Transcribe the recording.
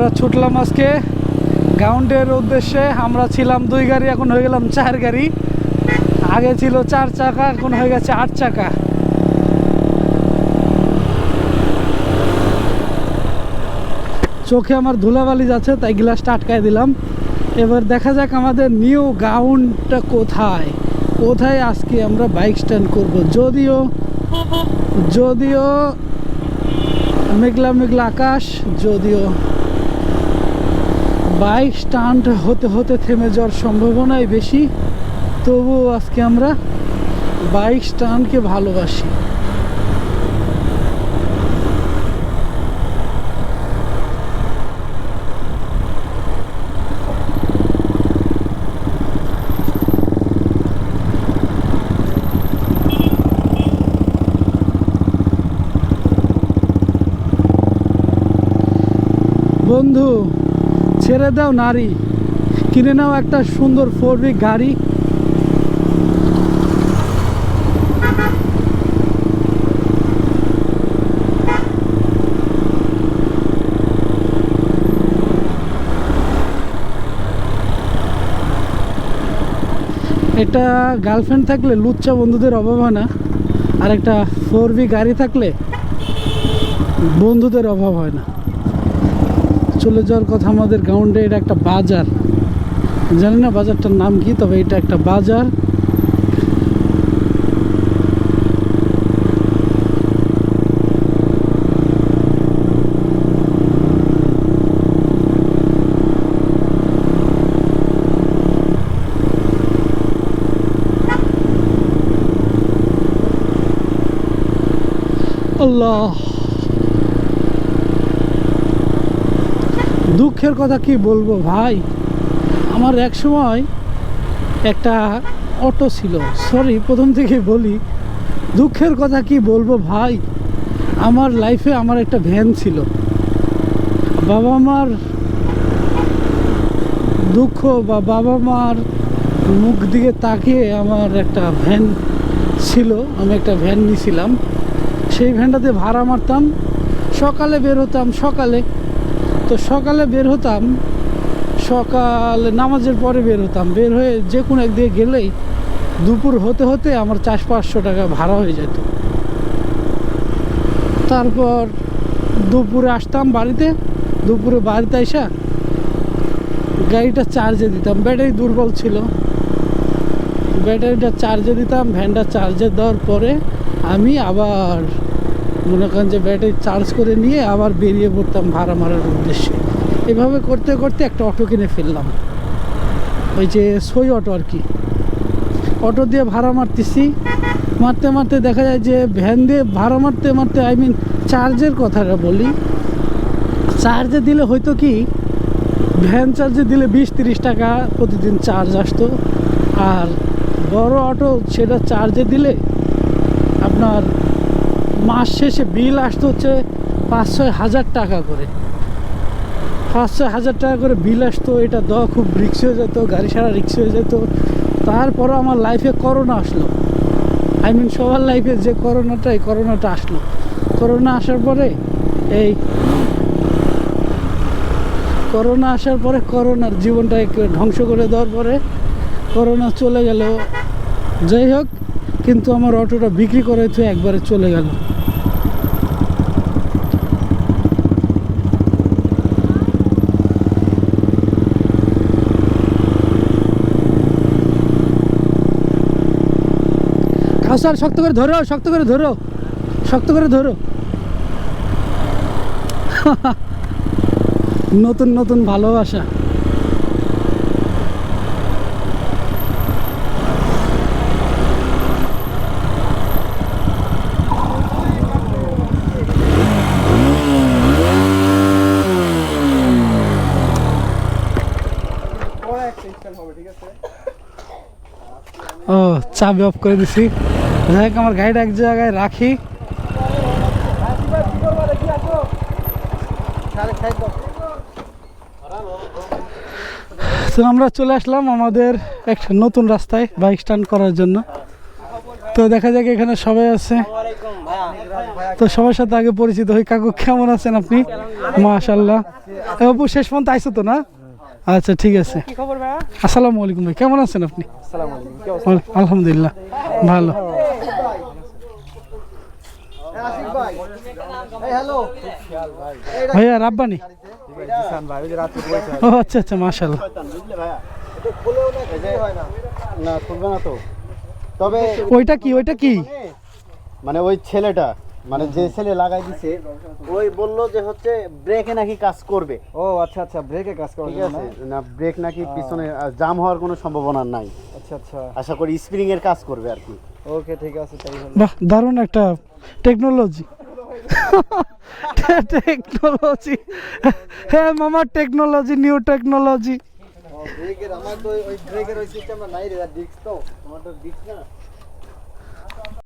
আমরা ছুটলাম আজকে গ্রাউন্ডের উদ্দেশ্যে। আমরা ছিলাম দুই গাড়ি, এখন হয়ে গেলাম চার গাড়ি। আগে ছিল চার চাকা, এখন হয়ে গেছে আট চাকা। চোখে আমার ধুলাবালি যাচ্ছে, তাই গ্লাসটা আটকায় দিলাম। এবার দেখা যাক আমাদের নিউ গ্রাউন্ডটা কোথায়। কোথায় আজকে আমরা বাইক স্ট্যান্ড করব? যদিও যদিও মেঘলা মেঘলা আকাশ, যদিও বাইক স্টান্ট হতে হতে থেমে যাওয়ার সম্ভাবনাই বেশি। তবুও আজকে আমরা বাইক স্টান্টকে ভালোবাসি। বন্ধু ছেড়ে দাও নারী। কিনে নাও একটা সুন্দর ফোর বি গাড়ি। এটা গার্লফ্রেন্ড থাকলে লুচ্চা বন্ধুদের অভাব হয় না আর একটা ফোর বি গাড়ি থাকলে বন্ধুদের অভাব হয় না। চলে যাওয়ার কথা আমাদের গ্রাউন্ডে এটা একটা বাজার। জানি না বাজারটার নাম কি, তবে এটা একটা বাজার। আল্লাহ। দুঃখের কথা কি বলব ভাই? আমার এক সময় একটা অটো ছিল। সরি প্রথম থেকে বলি, দুঃখের কথা কি বলব ভাই? আমার লাইফে আমার একটা ভ্যান ছিল। বাবা মার দুঃখ বা বাবা মার মুখ দিকে তাকিয়ে আমার একটা ভ্যান ছিল। আমি একটা ভ্যান নিয়েছিলাম সেই ভ্যানটাতে ভাড়া মারতাম। সকালে বেরোতাম সকালে তো সকালে বের হতাম, সকালে নামাজের পরে বের হতাম। বের হয়ে যে কোনো একদিকে গেলেই দুপুর হতে হতে আমার চার পাঁচশো টাকা ভাড়া হয়ে যেত। তারপর দুপুরে আসতাম বাড়িতে, দুপুরে বাড়িতে আসা গাড়িটা চার্জে দিতাম। ব্যাটারি দুর্বল ছিল। ব্যাটারিটা চার্জে দিতাম ভ্যানটা চার্জে দেওয়ার পরে আমি আবার মনে করেন যে ব্যাটারি চার্জ করে নিয়ে আবার বেরিয়ে পড়তাম ভাড়া মারার উদ্দেশ্যে। এভাবে করতে করতে একটা অটো কিনে ফেললাম। ওই যে সই অটো আর কি। অটো দিয়ে ভাড়া মারতেছি। মারতে মারতে দেখা যায় যে ভ্যান দিয়ে ভাড়া মারতে মারতে আই মিন চার্জের কথাটা বলি। চার্জে দিলে হয়তো কি, ভ্যান চার্জে দিলে বিশ তিরিশ টাকা প্রতিদিন চার্জ আসতো। আর বড় অটো সেটা চার্জে দিলে আপনার মাস শেষে বিল আসতে হচ্ছে পাঁচ ছয় হাজার টাকা করে। পাঁচ ছয় হাজার টাকা করে বিল আসতো, এটা দেওয়া খুব রিক্স হয়ে যেত, গাড়ি সারা রিক্স হয়ে যেত। তারপরও আমার লাইফে করোনা আসলো। আই মিন সবার লাইফে যে করোনাটা এই করোনাটা আসলো। করোনা আসার পরে এই করোনা আসার পরে করোনার জীবনটাকে ধ্বংস করে দেওয়ার পরে করোনা চলে গেল। যাই হোক, কিন্তু আমার অটোটা বিক্রি করে তো একবারে চলে গেল। স্যার শক্ত করে ধরো, শক্ত করে ধরো। শক্ত করে ধরো। নতুন নতুন ভালোবাসা। ও, চাবি অফ করে দিছি। যাই হোক আমার গাড়িটা এক জায়গায় রাখি। তো আমরা চলে আসলাম আমাদের একটা নতুন রাস্তায় বাইক স্ট্যান্ড করার জন্য। তো দেখা যাক এখানে সবাই আছে। তো সবার সাথে আগে পরিচিত হই। কাকু কেমন আছেন আপনি? মাশাল্লাহ অপু শেষ পর্যন্ত আইসো তো না? আচ্ছা ঠিক আছে। আসসালামু আলাইকুম ভাই কেমন আছেন আপনি? আলহামদুলিল্লাহ ভালো। ভাইয়া রাব্বানি। ও আচ্ছা আচ্ছা মাশাল্লাহ না খুলবে না তো। তবে ওইটা কি ওইটা কি? মানে ওই ছেলেটা মানে যে ছেলে লাগাই দিছে ওই বলল যে হচ্ছে ব্রেকে নাকি কাজ করবে। ও আচ্ছা আচ্ছা ব্রেকে কাজ জন্য আছে না ব্রেক নাকি পিছনে জাম হওয়ার কোনো সম্ভাবনা নাই। আচ্ছা আচ্ছা। আশা করি স্প্রিং এর কাজ করবে আর কি। ওকে ঠিক আছে তাই বাহ দারুণ একটা টেকনোলজি টেকনোলজি হ্যাঁ মামা টেকনোলজি নিউ টেকনোলজি আমার তো ওই ব্রেকের ওই সিস্টেমটা নাই রে ডিস্ক তো। তোমার তো ডিস্ক না?